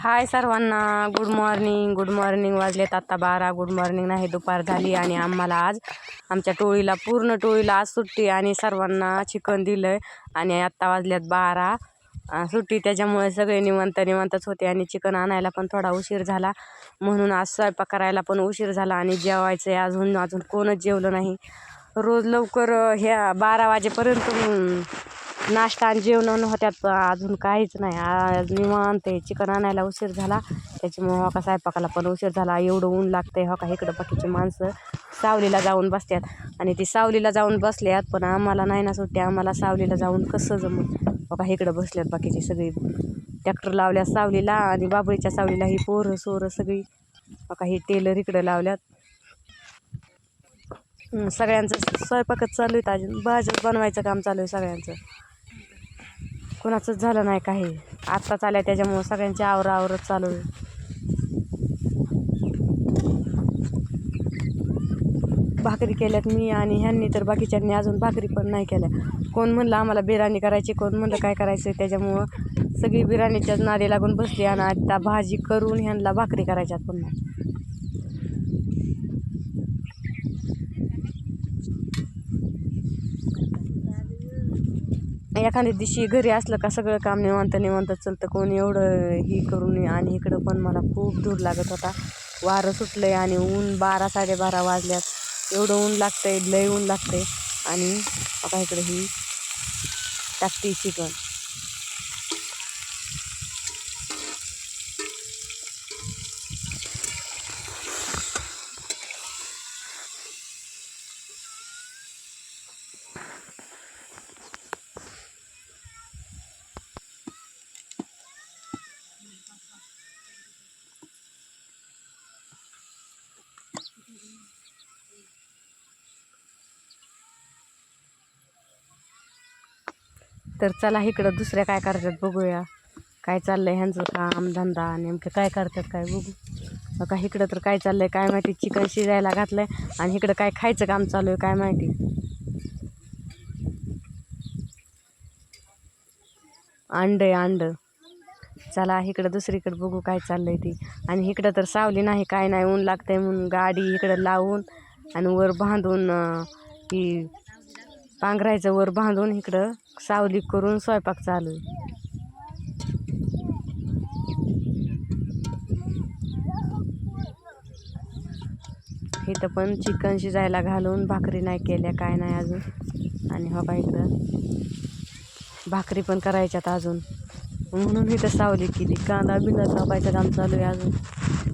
हाय सर्वांना. Good morning good morning वाजलेत आत्ता बारा. गुड मॉर्निंग नाही दुपार झाली आणि आम्हाला आज आमच्या टोळीला पूर्ण टोळीला आज सुट्टी आणि सर्वांना चिकन दिलं आहे आणि आत्ता वाजल्यात बारा. सुट्टी त्याच्यामुळे सगळे निवंत निवंतच होते आणि चिकन आणायला पण थोडा उशीर झाला. म्हणून आज स्वयंपाक करायला पण उशीर झाला आणि जेवायचं आहे अजून अजून कोणच जेवलं नाही. रोज लवकर ह्या बारा वाजेपर्यंत नाश्ता आणि जेवण होत्यात अजून काहीच नाही. आज निवांत आहे. चिकन आणायला उशीर झाला. त्याच्यामुळे हो का स्वयंपाकाला पण उशीर झाला. एवढं ऊन लागतंय हो का इकडं बाकीची माणसं सावलीला जाऊन बसतात आणि ती सावलीला जाऊन बसल्यात पण आम्हाला नाही ना सुट्टी. आम्हाला सावलीला जाऊन कसं जमून? हो का इकडं बसल्यात बाकीची सगळी. ट्रॅक्टर लावल्या सावलीला आणि बाबळीच्या सावलीला ही पोरं सोरं सगळी. हो का ही टेलर इकडं लावल्यात. सगळ्यांचं स्वयंपाकच चालू आहेत अजून. भाज्याच बनवायचं काम चालू आहे सगळ्यांचं. कोणाचंच झालं नाही काही. आत्ताच आल्या त्याच्यामुळं सगळ्यांची आवरा आवरत चालू आहे. भाकरी केल्यात मी आणि ह्यांनी तर बाकीच्यांनी अजून भाकरी पण नाही केल्या. कोण म्हणलं आम्हाला बिर्याणी करायची कोण म्हणलं काय करायचं त्याच्यामुळं सगळी बिर्याणीच्याच नादी लागून बसली आणि आता भाजी करून ह्यांना भाकरी करायच्यात पुन्हा. एखाद्या दिवशी घरी असलं का सगळं काम निवांत निवांत चलतं. कोण एवढं ही करून आणि इकडं पण मला खूप दूर लागत होता. वारं सुटलं आहे आणि ऊन बारा साडेबारा वाजल्यात. एवढं ऊन लागतं आहे लय ऊन लागतं आहे आणि आता इकडे ही टाकते चिकन. तर चला इकडं दुसऱ्या काय करतात बघूया. काय चाललंय ह्यांचं काम धंदा नेमकं काय करतात काय बघू. का इकडं तर काय चाललंय काय माहिती चिकन शिजायला घातलंय आणि इकडं काय खायचं काम चालू आहे काय माहिती. अंड आहे अंड. चला इकडं दुसरीकडं बघू काय चाललंय ती. आणि इकडं तर सावली नाही काय नाही ऊन लागतंय म्हणून गाडी इकडं लावून आणि वर बांधून ती ही पांघरायचं वर बांधून इकडं सावली करून स्वयंपाक चालू इथं पण चिकन शिजायला घालून भाकरी नाही केल्या काय नाही अजून. आणि हो का इकडं. भाकरी पण करायच्यात अजून. म्हणून इथं सावली केली. कांदा बिंदा कापायचं काम चालू आहे अजून.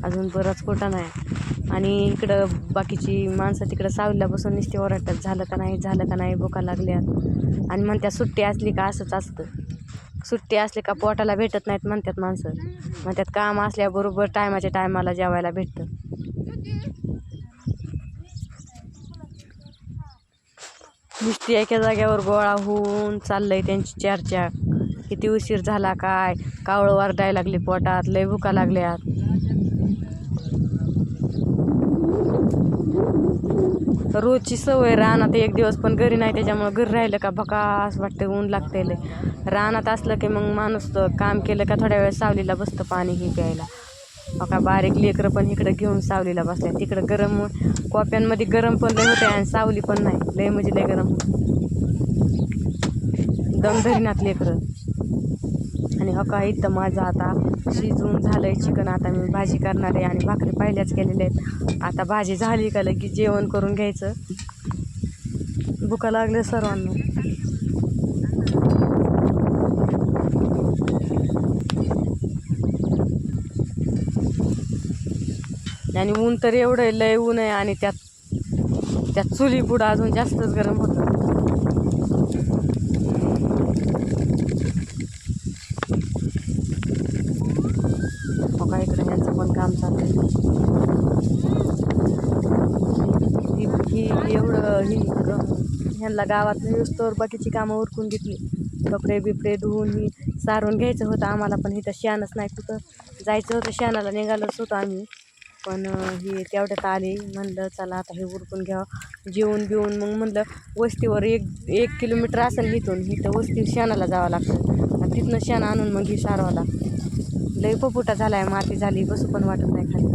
अजून बराच कोटा नाही. आणि इकडं बाकीची माणसं तिकडं सावलीला बसून नुसती ओरडतात झालं का नाही झालं का नाही बोका लागल्यात. आणि म्हणत्या सुट्टी असली का? असंच असतं. सुट्टी असली का पोटाला भेटत नाहीत म्हणतात माणसं. म्हणतात काम असल्याबरोबर टायमाच्या टायमाला जेवायला भेटतं. नुसती एका जाग्यावर गोळा होऊन चाललंय त्यांची चर्चा. किती उशीर झाला काय? कावळं वारडायला लागली पोटात लय भुका लागल्यात. रोजची सवय रानात एक दिवस पण घरी नाही त्याच्यामुळं घरी राहिलं का भकास वाटतं ऊन लागते रानात असलं की मग माणूस काम केलं का थोड्या वेळ सावलीला बसतं पाणी हे प्यायला. बघा बारीक लेकरं पण इकडं घेऊन सावलीला बसल्या तिकडं गरम कॉप्यांमध्ये गरम पण लय होते आणि सावली पण नाही. लय म्हणजे लय गरम. दम धरीनात लेकरं. आणि हो का इथं माझं आता शिजून झालं आहे चिकन आता मी भाजी करणार आहे आणि भाकरी पहिल्याच केलेल्या आहेत. आता भाजी झाली का लगेच जेवण करून घ्यायचं? भुका लागले सर्वांना. आणि ऊन तर एवढं लय ऊन आहे आणि त्यात त्यात चुली पुढं अजून जास्तच गरम होतं हो का इकडे ह्यांचं पण काम चाललंय ही ही एवढं ही ह्यांना गावात तर बाकीची कामं उरकून घेतली. कपडे बिपडे धुवून ही सारून घ्यायचं होतं आम्हाला पण इथं शानच नाही कुठं. जायचं होतं शानाला निघालोच होतो आम्ही. पण हे ही तेवढ्यात आली. म्हणलं चला आता हे उरकून घ्यावं. जेवून बिवून मग म्हणलं वस्तीवर एक एक किलोमीटर असेल इथून. इथं वस्ती शानाला जावं लागतं. आणि तिथनं शान आणून मग ही सारावं लागतं लई पपुटा झाला आहे माती झाली बसू पण वाटत नाही खाली.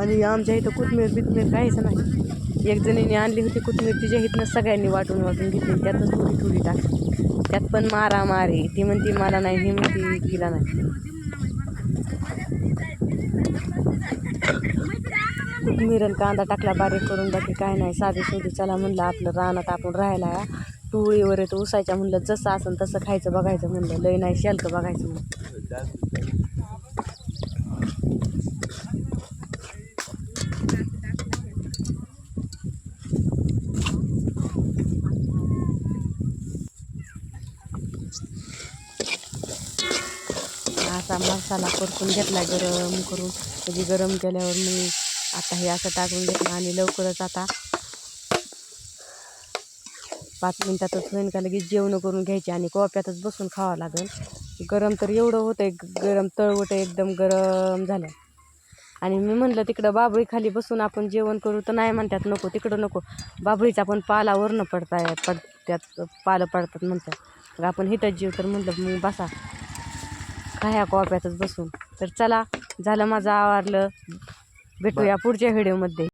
आणि आमच्या इथं कोथमीर बिथमीर काहीच नाही. एक जणीने आणली होती कोथमीर तिच्या इथनं सगळ्यांनी वाटून वाटून घेतली. त्यातच थोडी थोडी टाकली त्यात पण मारा मारी ती म्हणती मला नाही ही म्हणती तिला नाही. कोथमीर कांदा टाकला बारीक करून बाकी काय नाही. साधे सोधी चला म्हणलं आपलं रानात आपण राहायला. या टोळीवर येतो उसायच्या म्हणलं जसं असेल तसं खायचं बघायचं म्हणलं. लय नाही शेलकं बघायचं म्हणलं. असा मसाला परतून घेतला गरम करून. म्हणजे गरम केल्यावर मी आता हे असं टाकून घेतलं आणि लवकरच आता पाच मिनटातच होईन का लगेच जेवण करून घ्यायची आणि कोप्यातच बसून खावं लागेल. गरम तर एवढं होतं आहे गरम तळवट एकदम गरम झालं. आणि मी म्हणलं तिकडं बाबळी खाली बसून आपण जेवण करू तर नाही म्हणतात नको तिकडं नको. बाबळीचा पण पाला वरनं पडताय पडत्यात पालं पडतात म्हणतात. मग आपण हिथंच जेव तर म्हणलं मग बसा. खाया कोप्यातच बसून. तर चला झालं माझं आवडलं भेटूया पुढच्या व्हिडिओमध्ये.